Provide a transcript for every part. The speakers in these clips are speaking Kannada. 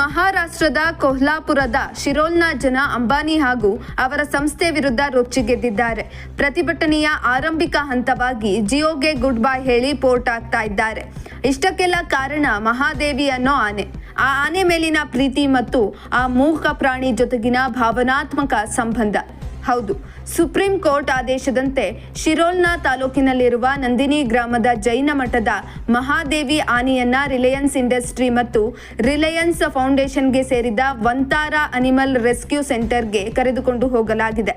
ಮಹಾರಾಷ್ಟ್ರದ ಕೊಹ್ಲಾಪುರದ ಶಿರೋಲ್ನ ಜನ ಅಂಬಾನಿ ಹಾಗೂ ಅವರ ಸಂಸ್ಥೆ ವಿರುದ್ಧ ರೊಚ್ಚಿಗೆದ್ದಿದ್ದಾರೆ ಪ್ರತಿಭಟನೆಯ ಆರಂಭಿಕ ಹಂತವಾಗಿ ಜಿಯೋಗೆ ಗುಡ್ ಬೈ ಹೇಳಿ ಪೋರ್ಟ್ ಆಗ್ತಾ ಇದ್ದಾರೆ. ಇಷ್ಟಕ್ಕೆಲ್ಲ ಕಾರಣ ಮಹಾದೇವಿ ಅನ್ನೋ ಆನೆ. ಆ ಆನೆ ಮೇಲಿನ ಪ್ರೀತಿ ಮತ್ತು ಆ ಮೂಕ ಪ್ರಾಣಿ ಜೊತೆಗಿನ ಭಾವನಾತ್ಮಕ ಸಂಬಂಧ. ಹೌದು. ಸುಪ್ರೀಂ ಕೋರ್ಟ್ ಆದೇಶದಂತೆ ಶಿರೋಲ್ನ ತಾಲೂಕಿನಲ್ಲಿರುವ ನಂದಿನಿ ಗ್ರಾಮದ ಜೈನ ಮಠದ ಮಹಾದೇವಿ ಆನೆಯನ್ನ ರಿಲಯನ್ಸ್ ಇಂಡಸ್ಟ್ರಿ ಮತ್ತು ರಿಲಯನ್ಸ್ ಫೌಂಡೇಶನ್ಗೆ ಸೇರಿದ ವಂತಾರ ಅನಿಮಲ್ ರೆಸ್ಕ್ಯೂ ಸೆಂಟರ್ಗೆ ಕರೆದುಕೊಂಡು ಹೋಗಲಾಗಿದೆ.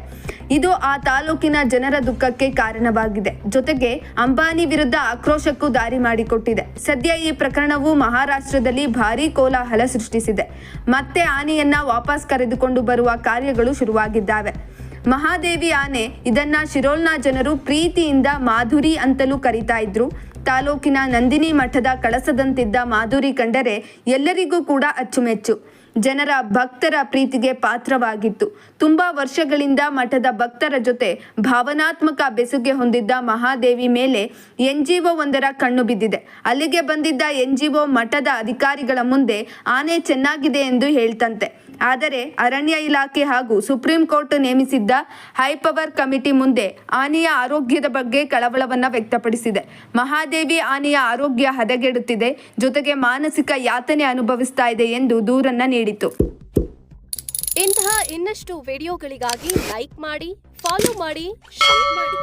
ಇದು ಆ ತಾಲೂಕಿನ ಜನರ ದುಃಖಕ್ಕೆ ಕಾರಣವಾಗಿದೆ. ಜೊತೆಗೆ ಅಂಬಾನಿ ವಿರುದ್ಧ ಆಕ್ರೋಶಕ್ಕೂ ದಾರಿ ಮಾಡಿಕೊಟ್ಟಿದೆ. ಸದ್ಯ ಈ ಪ್ರಕರಣವು ಮಹಾರಾಷ್ಟ್ರದಲ್ಲಿ ಭಾರೀ ಕೋಲಾಹಲ ಸೃಷ್ಟಿಸಿದೆ. ಮತ್ತೆ ಆನೆಯನ್ನ ವಾಪಸ್ ಕರೆದುಕೊಂಡು ಬರುವ ಕಾರ್ಯಗಳು ಶುರುವಾಗಿದ್ದಾವೆ. ಮಹಾದೇವಿ ಆನೆ, ಇದನ್ನ ಶಿರೋಲ್ನ ಜನರು ಪ್ರೀತಿಯಿಂದ ಮಾಧುರಿ ಅಂತಲೂ ಕರೀತಾ ಇದ್ರು. ತಾಲೂಕಿನ ನಂದಿನಿ ಮಠದ ಕಳಸದಂತಿದ್ದ ಮಾಧುರಿ ಕಂಡರೆ ಎಲ್ಲರಿಗೂ ಕೂಡ ಅಚ್ಚುಮೆಚ್ಚು. ಜನರ ಭಕ್ತರ ಪ್ರೀತಿಗೆ ಪಾತ್ರವಾಗಿತ್ತು. ತುಂಬಾ ವರ್ಷಗಳಿಂದ ಮಠದ ಭಕ್ತರ ಜೊತೆ ಭಾವನಾತ್ಮಕ ಬೆಸುಗೆ ಹೊಂದಿದ್ದ ಮಹಾದೇವಿ ಮೇಲೆ ಎನ್ಜಿಒ ಒಂದರ ಕಣ್ಣು ಬಿದ್ದಿದೆ. ಅಲ್ಲಿಗೆ ಬಂದಿದ್ದ ಎನ್ಜಿಒ ಮಠದ ಅಧಿಕಾರಿಗಳ ಮುಂದೆ ಆನೆ ಚೆನ್ನಾಗಿದೆ ಎಂದು ಹೇಳ್ತಂತೆ. ಆದರೆ ಅರಣ್ಯ ಇಲಾಖೆ ಹಾಗೂ ಸುಪ್ರೀಂ ಕೋರ್ಟ್ ನೇಮಿಸಿದ್ದ ಹೈಪವರ್ ಕಮಿಟಿ ಮುಂದೆ ಆನೆಯ ಆರೋಗ್ಯದ ಬಗ್ಗೆ ಕಳವಳವನ್ನು ವ್ಯಕ್ತಪಡಿಸಿದೆ. ಮಹಾದೇವಿ ಆನೆಯ ಆರೋಗ್ಯ ಹದಗೆಡುತ್ತಿದೆ, ಜೊತೆಗೆ ಮಾನಸಿಕ ಯಾತನೆ ಅನುಭವಿಸ್ತಾ ಇದೆ ಎಂದು ದೂರನ್ನ ನೀಡಿತು ಇಂತಹ ಇನ್ನಷ್ಟು ವಿಡಿಯೋಗಳಿಗಾಗಿ ಲೈಕ್ ಮಾಡಿ, ಫಾಲೋ ಮಾಡಿ, ಶೇರ್ ಮಾಡಿ.